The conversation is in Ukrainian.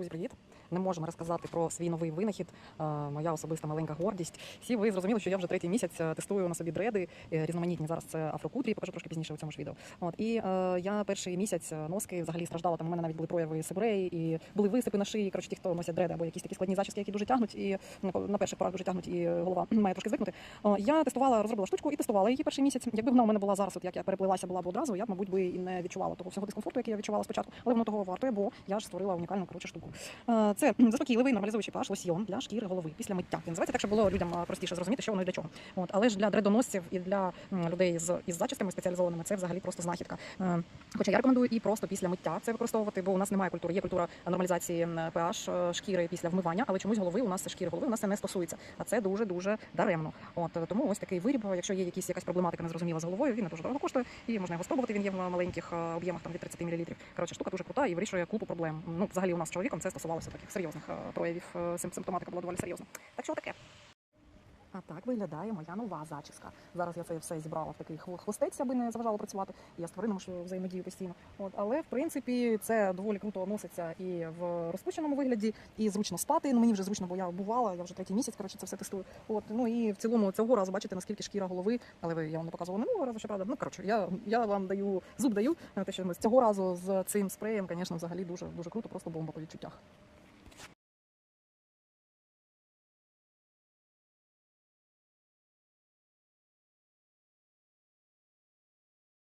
Друзі, привіт! Не можемо розказати про свій новий винахід. е, Моя особиста маленька гордість. Всі ви зрозуміли, що я вже третій місяць е, тестую на собі дреди е, різноманітні. Зараз це афрокутрі, покажу трошки пізніше у цьому ж відео. От і я перший місяць носки взагалі страждала. Там у мене навіть були прояви сибиреї і були висипи на шиї. Коротше, ті, хто носять дреди або якісь такі складні зачіски, які дуже тягнуть, і ну, на перших порах дуже тягнуть, і голова має трошки звикнути. Я тестувала, розробила штучку і тестувала її перший місяць. Якби вона у мене була зараз, от як я переплилася була б одразу, я б, мабуть, би і не відчувала того всього дискомфорту, який я відчувала спочатку, але воно того вартує, бо я ж створила унікальну коротше штуку. Це заспокійливий нормалізуючий pH лосьйон для шкіри голови після миття. Він називається так, щоб було людям простіше зрозуміти, що воно і для чого. От, але ж для дредоносців і для людей з із зачісками спеціалізованими це взагалі просто знахідка. Е, Хоча я рекомендую і просто після миття це використовувати, бо у нас немає культури. Є культура нормалізації pH е, шкіри після вмивання, але чомусь голови у нас шкіри голови у нас це не стосується. А це дуже дуже даремно. От е, тому ось такий виріб. Якщо є якісь якась проблематика незрозуміла з головою, він не дуже дорого коштує і можна його спробувати. Він є в маленьких об'ємах там від 30 мл. Коротше, штука дуже крута і вирішує купу проблем. Ну, взагалі, у нас з чоловіком це стосувалося таких серйозних е, проявів. е, сим- Симптоматика була доволі серйозна. Так що таке. А так виглядає моя нова зачіска. Зараз я це все зібрала в такий хво- хвостець, аби не заважало працювати. Я з тваринами що взаємодію постійно. От, але в принципі це доволі круто носиться і в розпущеному вигляді, і зручно спати. Ну мені вже зручно, бо я бувала, я вже третій місяць коротше це все тестую. От ну і в цілому цього разу бачите наскільки шкіра голови, але я вам не показувала минулого разу, щоправда. Ну коротше, я, я вам даю зуб даю. е, Те, що з цього разу з цим спреєм, звісно, взагалі дуже дуже круто, просто бомба по відчуттях.